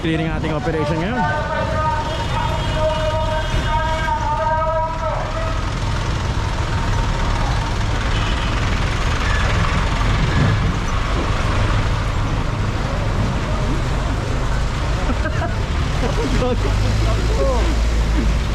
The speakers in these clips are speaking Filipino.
clearing ating operation ngayon. Bakit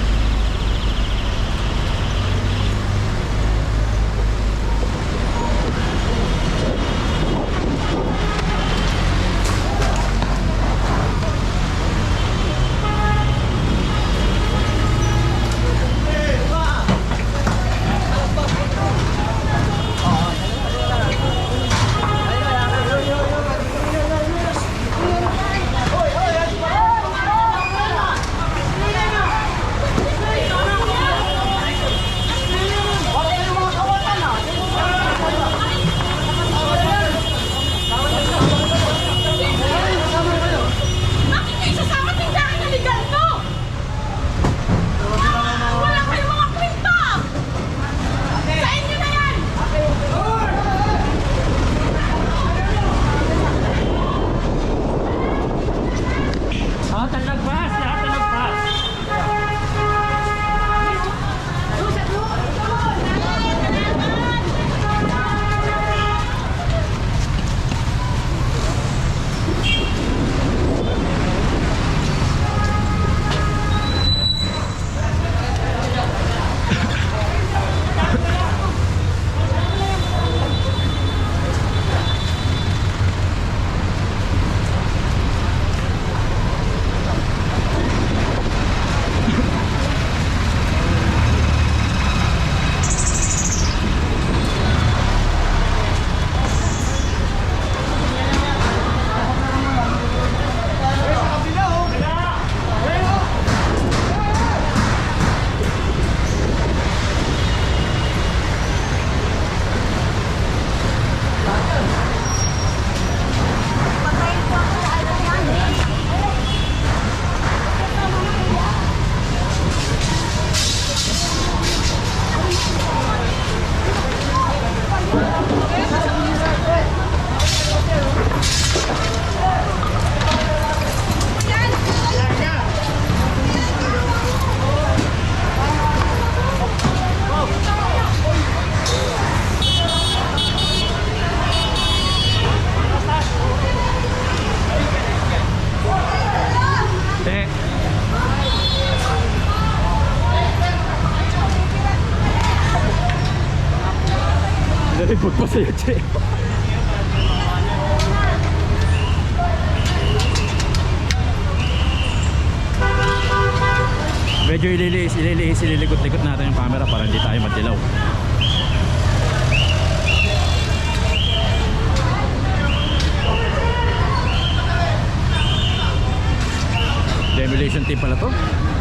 Che. Medyo ililiis, ililiis, ililikot-likot natin yung camera para hindi tayo madilaw. Demolition team pala to.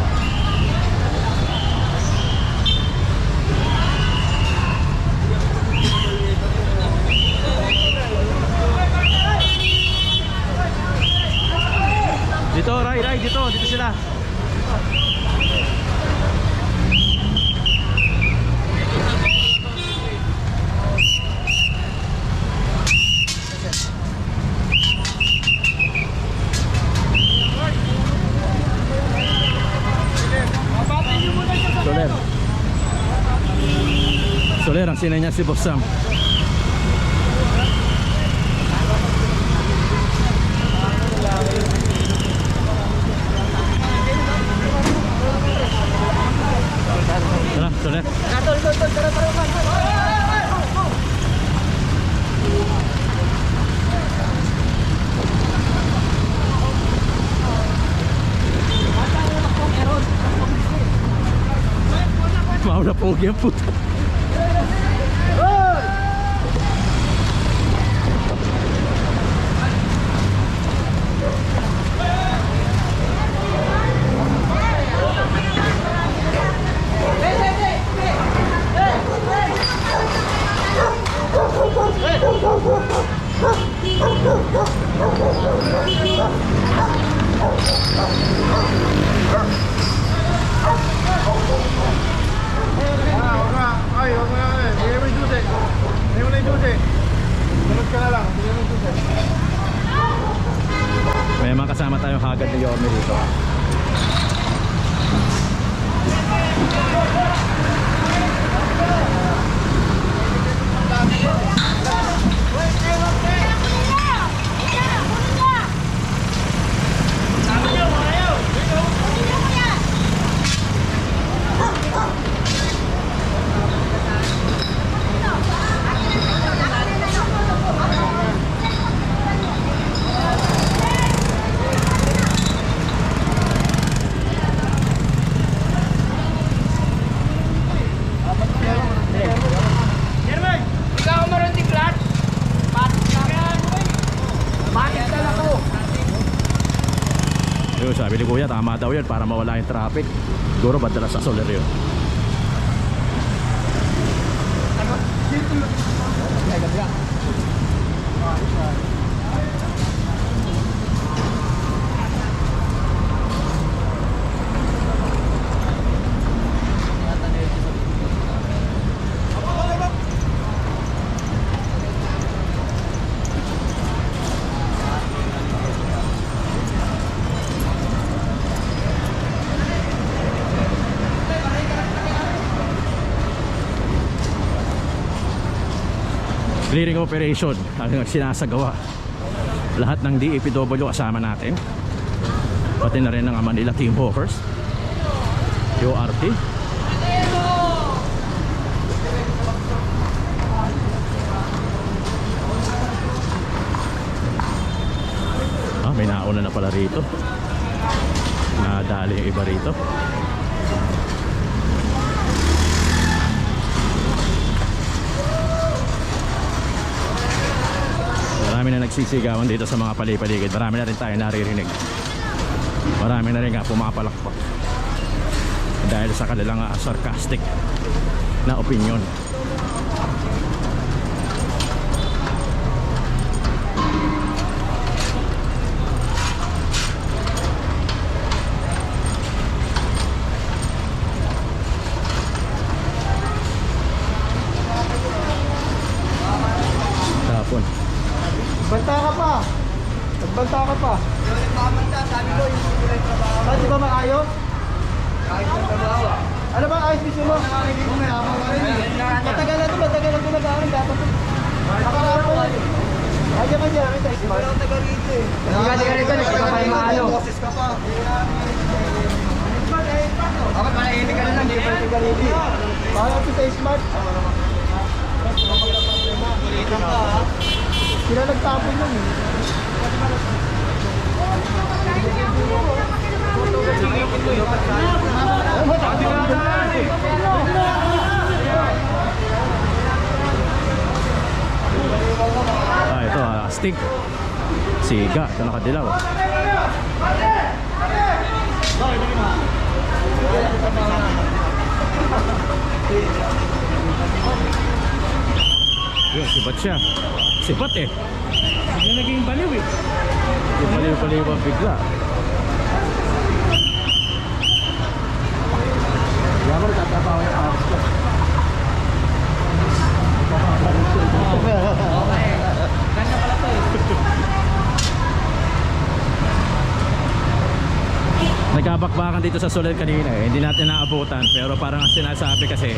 Dito, Ray, Ray, dito, dito sila. Soler. Soler, ang sinay niya si Boss я путаю. may mga kasama tayong hagad ni Yorme dito yun para mawala yung traffic. Siguro badalas sa Soler yun. Clearing operation ang sinasagawa. Lahat ng DAPW kasama natin. Pati na rin ng Manila Team Hawkers. URT. Ah, may nauna na pala rito. Nadali yung iba rito. Marami na nagsisigawan dito sa mga palipaligid. Marami na rin tayo naririnig. Marami na rin nga pumapalakpak. Dahil sa kanilang ah, sarcastic na opinion. Tapon. Banta ka pa. Nagbanta ka pa. Ba't di ba maayos? Ano bang ayos gusto mo? Matagal na ito, matagal na ito nag-aaral dapat ito. Nakaraan na ito. Ayaw ka ito. Wala akong taga rito eh. Taga rito, nagkakabay maalo. Boses ka pa. Dapat manahimik ka na lang, di ba taga rito? Parang ito sa smart. Sila nagtapon nun eh. Ah, ito ah, stick. Siga, ito nakadilaw. Yun, sibat siya. Sibat eh. Hindi naging baliw eh. Yung baliw-baliw bigla. Kaya mo nagtatrabaho yung aras ko. Nagkabakbakan dito sa Soler kanina eh. Hindi natin naabutan. Pero parang ang sinasabi kasi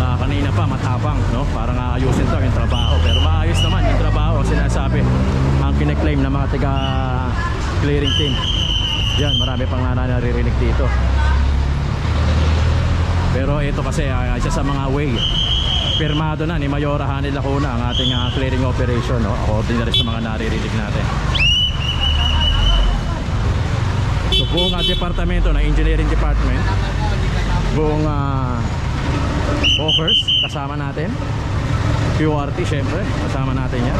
ah, kanina pa matapang, no? Parang aayusin to yung trabaho. Pero maayos naman yung trabaho. Ang sinasabi, ang kiniklaim ng mga taga clearing team. Yan, marami pang naririnig dito. Pero ito kasi ah, isa sa mga way. Pirmado na ni Mayora Hanil Lacuna ang ating ah, clearing operation, no? Ordinary sa mga naririnig natin. So buong uh, departamento na engineering department, buong uh, Hawkers kasama natin. QRT syempre, kasama natin yan.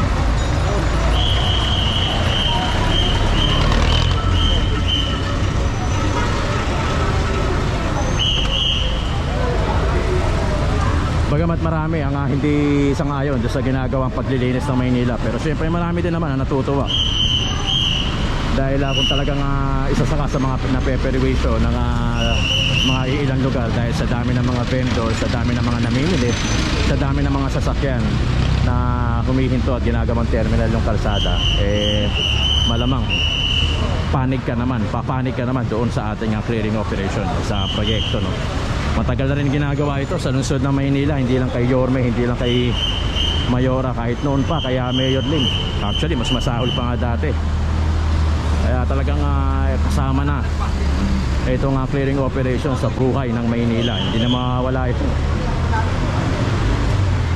Bagamat marami ang ah, hindi sangayon sa ginagawang paglilinis ng Maynila pero syempre marami din naman ang natutuwa dahil uh, kung talagang uh, isa sa sa mga napeperwisyo ng ah, mga ilang lugar dahil sa dami ng mga vendors, sa dami ng mga namimili, sa dami ng mga sasakyan na humihinto at ginagawang terminal yung kalsada, eh malamang panig ka naman, papanig ka naman doon sa ating ah, clearing operation sa proyekto no. Matagal na rin ginagawa ito sa lungsod ng Maynila, hindi lang kay Yorme, hindi lang kay Mayora, kahit noon pa, kaya Mayor Lim. Actually, mas masahol pa nga dati. Talagang ah, kasama na itong ah, clearing operation sa buhay ng Maynila. Hindi na mawawala ito.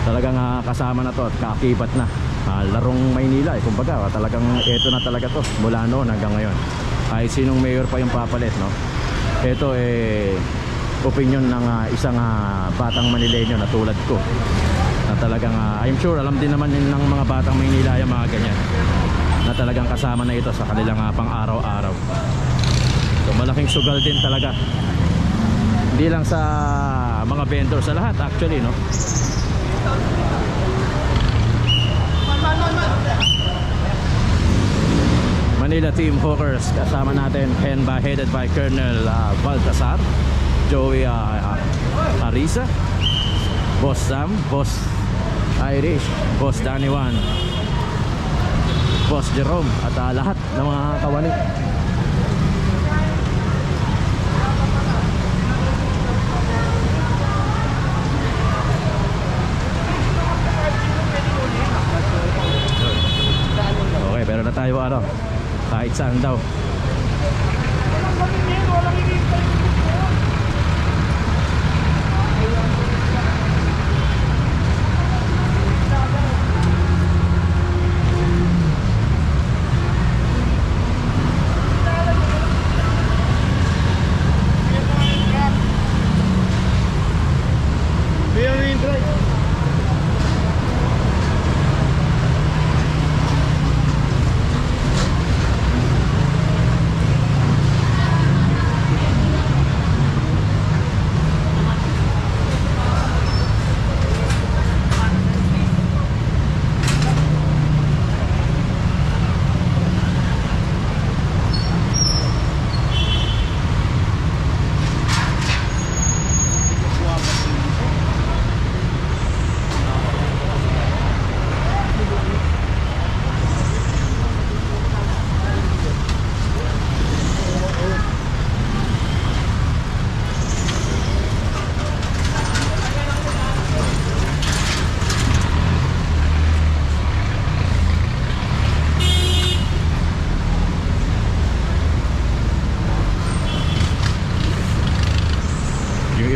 Talagang ah, kasama na to at kaakibat na. Ah, larong Maynila, eh, kumbaga, talagang ito na talaga to mula noon hanggang ngayon. Kahit sinong mayor pa yung papalit, no? Ito eh opinion ng ah, isang ah, batang Manileño na tulad ko na talagang ah, I'm sure alam din naman ng mga batang Maynila yung mga ganyan talagang kasama na ito sa kanilang ah, pang-araw-araw. So malaking sugal din talaga hindi lang sa mga vendor sa lahat actually no? Manila Team Hawkers kasama natin and by, headed by Colonel uh, Baltasar Joey uh, uh, Arisa Boss Sam Boss Irish Boss Danny Wan Boss Jerome at uh, lahat ng mga kawani. Okay, pero na tayo ano kahit saan daw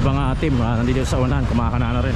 Uh, team, ah, nandito sa unahan, kumakana na rin.